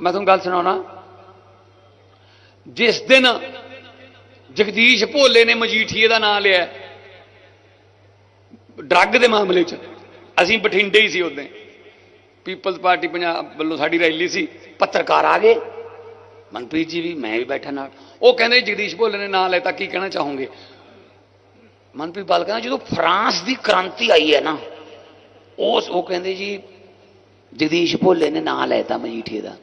ਮੈਂ ਤੁਹਾਨੂੰ ਗੱਲ ਸੁਣਾਉਣਾ। ਜਿਸ ਦਿਨ ਜਗਦੀਸ਼ ਭੋਲੇ ਨੇ ਮਜੀਠੀਏ ਦਾ ਨਾਮ ਲਿਆ, ਡਰੱਗ ਦੇ ਮਾਮਲੇ 'ਚ, ਅਸੀਂ ਬਠਿੰਡੇ ਹੀ ਸੀ ਉਦੋਂ। ਪੀਪਲਜ਼ ਪਾਰਟੀ ਪੰਜਾਬ ਵੱਲੋਂ ਸਾਡੀ ਰੈਲੀ ਸੀ, ਪੱਤਰਕਾਰ ਆ ਗਏ। ਮਨਪ੍ਰੀਤ ਜੀ ਵੀ, ਮੈਂ ਵੀ ਬੈਠਾ ਨਾਲ। ਉਹ ਕਹਿੰਦੇ ਜਗਦੀਸ਼ ਭੋਲੇ ਨੇ ਨਾਮ ਲੈਤਾ ਕੀ ਕਹਿਣਾ ਚਾਹੋਗੇ? ਮਨਪ੍ਰੀਤ ਬਾਲ ਕਹਿੰਦਾ, ਜਦੋਂ ਫਰਾਂਸ ਦੀ ਕ੍ਰਾਂਤੀ ਆਈ ਹੈ ਨਾ, ਉਸ ਉਹ ਕਹਿੰਦੇ ਜੀ, ਜਗਦੀਸ਼ ਭੋਲੇ ਨੇ ਨਾਮ ਲੈਤਾ ਮਜੀਠੀਏ ਦਾ।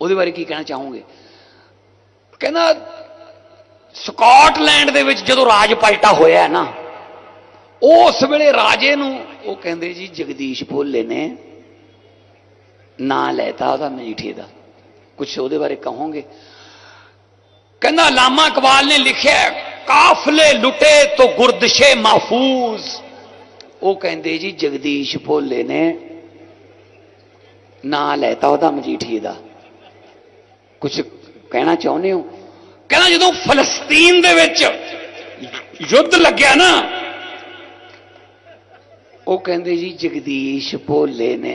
ਉਹਦੇ ਬਾਰੇ ਕੀ ਕਹਿਣਾ ਚਾਹੋਗੇ? ਕਹਿੰਦਾ, ਸਕਾਟਲੈਂਡ ਦੇ ਵਿੱਚ ਜਦੋਂ ਰਾਜ ਪਲਟਾ ਹੋਇਆ ਨਾ, ਉਸ ਵੇਲੇ ਰਾਜੇ ਨੂੰ ਉਹ ਕਹਿੰਦੇ ਜੀ, ਜਗਦੀਸ਼ ਭੋਲੇ ਨੇ ਨਾਂ ਲੈਤਾ ਉਹਦਾ ਮਜੀਠੀਏ ਦਾ। ਕੁਝ ਉਹਦੇ ਬਾਰੇ ਕਹੋਗੇ? ਕਹਿੰਦਾ, ਲਾਮਾ ਕਬਾਲ ਨੇ ਲਿਖਿਆ, ਕਾਫਲੇ ਲੁੱਟੇ ਤੋਂ ਗੁਰਦਸ਼ੇ ਮਹਫੂਜ਼। ਉਹ ਕਹਿੰਦੇ ਜੀ, ਜਗਦੀਸ਼ ਭੋਲੇ ਨੇ ਨਾਂ ਲੈਤਾ ਉਹਦਾ ਮਜੀਠੀਏ ਦਾ। ਕੁਝ ਕਹਿਣਾ ਚਾਹੁੰਦੇ ਹੋ? ਕਹਿੰਦਾ ਜਦੋਂ ਫਲਸਤੀਨ ਦੇ ਵਿੱਚ ਯੁੱਧ ਲੱਗਿਆ ਨਾ ਉਹ ਕਹਿੰਦੇ ਜੀ ਜਗਦੀਸ਼ ਭੋਲੇ ਨੇ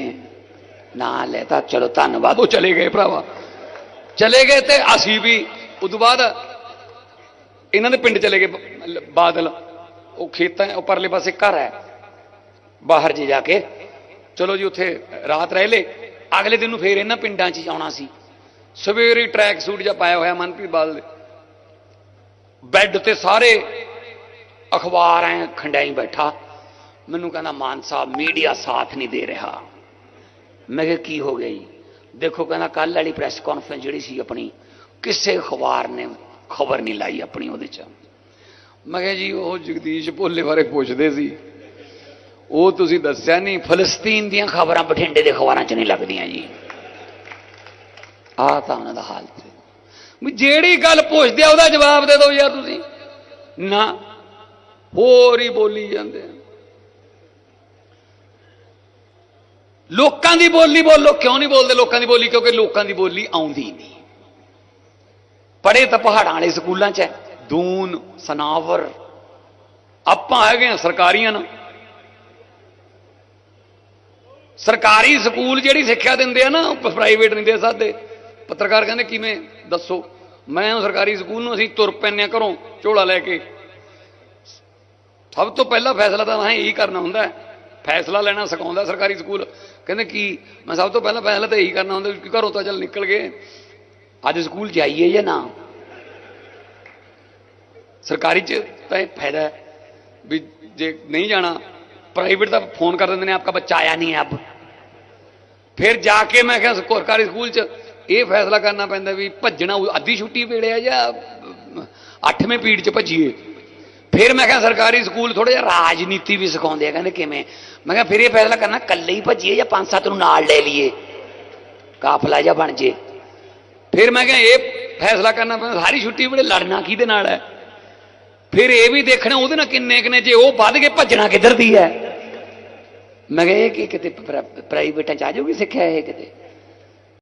ਨਾਂ ਲੈਤਾ ਚਲੋ ਧੰਨਵਾਦ ਉਹ ਚਲੇ ਗਏ ਭਰਾਵਾ। ਚਲੇ ਗਏ ਤੇ ਅਸੀਂ ਵੀ ਉਦੋਂ ਬਾਅਦ ਇਹਨਾਂ ਦੇ ਪਿੰਡ ਚਲੇ ਗਏ ਬਾਦਲ। ਉਹ ਖੇਤਾਂ ਉਹ ਪਰਲੇ ਪਾਸੇ ਘਰ ਹੈ ਬਾਹਰ ਜੇ ਜਾ ਕੇ। ਚਲੋ ਜੀ ਉੱਥੇ ਰਾਤ ਰਹਿ ਲੇ ਅਗਲੇ ਦਿਨ ਨੂੰ ਫੇਰ ਇਹਨਾਂ ਪਿੰਡਾਂ 'ਚ ਜਾਣਾ ਸੀ। ਸਵੇਰੇ ਟਰੈਕ ਸੂਟ ਜਿਹਾ ਪਾਇਆ ਹੋਇਆ ਮਨਪ੍ਰੀਤ ਬਾਦਲ ਦੇ। ਬੈੱਡ ਤੇ ਸਾਰੇ ਅਖਬਾਰ ਐ ਖੰਡਾਈ ਬੈਠਾ। ਮੈਨੂੰ ਕਹਿੰਦਾ, ਮਾਨ ਸਾਹਿਬ ਮੀਡੀਆ ਸਾਥ ਨਹੀਂ ਦੇ ਰਿਹਾ। ਮੈਂ ਕਿਹਾ, ਕੀ ਹੋ ਗਿਆ ਜੀ? ਦੇਖੋ, ਕਹਿੰਦਾ ਕੱਲ ਵਾਲੀ ਪ੍ਰੈਸ ਕਾਨਫਰੰਸ ਜਿਹੜੀ ਸੀ ਆਪਣੀ, ਕਿਸੇ ਅਖਬਾਰ ਨੇ ਖਬਰ ਨਹੀਂ ਲਾਈ ਆਪਣੀ ਉਹਦੇ ਚ। ਮੈਂ ਕਿਹਾ, ਜੀ, ਉਹ ਜਗਦੀਸ਼ ਭੋਲੇ ਬਾਰੇ ਪੁੱਛਦੇ ਸੀ। ਉਹ ਤੁਸੀਂ ਦੱਸਿਆ ਨਹੀਂ, ਫਲਸਤੀਨ ਦੀਆਂ ਖਬਰਾਂ ਬਠਿੰਡੇ ਦੇ ਅਖਬਾਰਾਂ 'ਚ ਨਹੀਂ ਲੱਗਦੀਆਂ ਜੀ। ਆਹ ਤਾਂ ਉਹਨਾਂ ਦਾ ਹਾਲ ਸੀ। ਜਿਹੜੀ ਗੱਲ ਪੁੱਛਦੇ ਆ, ਉਹਦਾ ਜਵਾਬ ਦੇ ਦਿਓ ਯਾਰ ਤੁਸੀਂ। ਨਾ, ਹੋਰ ਹੀ ਬੋਲੀ ਜਾਂਦੇ ਆ। ਲੋਕਾਂ ਦੀ ਬੋਲੀ ਬੋਲੋ, ਕਿਉਂ ਨਹੀਂ ਬੋਲਦੇ ਲੋਕਾਂ ਦੀ ਬੋਲੀ? ਕਿਉਂਕਿ ਲੋਕਾਂ ਦੀ ਬੋਲੀ ਆਉਂਦੀ ਨਹੀਂ। ਪੜੇ ਤਾਂ ਪਹਾੜਾਂ ਵਾਲੇ ਸਕੂਲਾਂ 'ਚ ਹੈ। ਦੂਨ, ਸਨਾਵਰ, ਆਪਾਂ ਹੈਗੇ ਆ ਸਰਕਾਰੀਆਂ ਨਾ। ਸਰਕਾਰੀ ਸਕੂਲ ਜਿਹੜੀ ਸਿੱਖਿਆ ਦਿੰਦੇ ਆ ਨਾ ਪ੍ਰਾਈਵੇਟ ਨਹੀਂ ਦੇ ਸਕਦੇ। ਪੱਤਰਕਾਰ ਕਹਿੰਦੇ, ਕਿਵੇਂ? ਦੱਸੋ। ਮੈਂ ਉਹ ਸਰਕਾਰੀ ਸਕੂਲ ਨੂੰ ਅਸੀਂ ਤੁਰ ਪੈਂਦੇ ਹਾਂ ਘਰੋਂ ਝੋਲਾ ਲੈ ਕੇ। ਸਭ ਤੋਂ ਪਹਿਲਾ ਫੈਸਲਾ ਤਾਂ ਮੈਂ ਇਹੀ ਕਰਨਾ ਹੁੰਦਾ ਫੈਸਲਾ ਲੈਣਾ ਸਿਖਾਉਂਦਾ ਸਰਕਾਰੀ ਸਕੂਲ। ਕਹਿੰਦੇ ਕੀ ਮੈਂ ਸਭ ਤੋਂ ਪਹਿਲਾਂ ਫੈਸਲਾ ਤਾਂ ਇਹੀ ਕਰਨਾ ਹੁੰਦਾ ਕਿ ਘਰੋਂ ਤਾਂ ਚੱਲ ਨਿਕਲ ਗਏ। ਅੱਜ ਸਕੂਲ ਜਾਈਏ ਜਾਂ ਨਾ? ਸਰਕਾਰੀ ਚ ਤਾਂ ਇਹ ਫਾਇਦਾ ਹੈ ਵੀ ਜੇ ਨਹੀਂ ਜਾਣਾ ਪ੍ਰਾਈਵੇਟ ਦਾ ਫੋਨ ਕਰ ਦਿੰਦੇ ਨੇ, ਆਪਕਾ ਬੱਚਾ ਆਇਆ ਨਹੀਂ ਹੈ ਅਬ ਫਿਰ ਜਾ ਕੇ ਮੈਂ ਕਿਹਾ, ਸਰਕਾਰੀ ਸਕੂਲ ਚ ਇਹ ਫੈਸਲਾ ਕਰਨਾ ਪੈਂਦਾ ਵੀ ਭੱਜਣਾ ਉਹ ਅੱਧੀ ਛੁੱਟੀ ਵੇਲੇ ਆ ਜਾਂ ਅੱਠਵੇਂ ਪੀੜ ਚ ਭੱਜੀਏ। ਫਿਰ ਮੈਂ ਕਿਹਾ ਸਰਕਾਰੀ ਸਕੂਲ ਥੋੜਾ ਜਿਹਾ ਰਾਜਨੀਤੀ ਵੀ ਸਿਖਾਉਂਦੇ ਆ, ਕਹਿੰਦੇ ਕਿਵੇਂ? ਮੈਂ ਕਿਹਾ ਫਿਰ ਇਹ ਫੈਸਲਾ ਕਰਨਾ, ਇਕੱਲੇ ਹੀ ਭੱਜੀਏ ਜਾਂ ਪੰਜ ਸੱਤ ਨੂੰ ਨਾਲ ਲੈ ਲਈਏ? ਕਾਫਲਾ ਜਿਹਾ ਬਣ ਜੇ। ਫਿਰ ਮੈਂ ਕਿਹਾ ਇਹ ਫੈਸਲਾ ਕਰਨਾ ਪੈਂਦਾ, ਸਾਰੀ ਛੁੱਟੀ ਵੇਲੇ ਲੜਨਾ ਕਿਹਦੇ ਨਾਲ ਹੈ? ਫਿਰ ਇਹ ਵੀ ਦੇਖਣਾ ਉਹਦੇ ਨਾਲ ਕਿੰਨੇ ਕਿੰਨੇ ਜੇ ਉਹ ਵੱਧ ਕੇ ਭੱਜਣਾ ਕਿੱਧਰ ਦੀ ਹੈ? ਮੈਂ ਕਿਹਾ ਇਹ ਕੀ ਕਿਤੇ ਪ੍ਰਾਈਵੇਟਾਂ ਚ ਆ ਜਾਊਗੀ ਸਿੱਖਿਆ ਇਹ ਕਿਤੇ?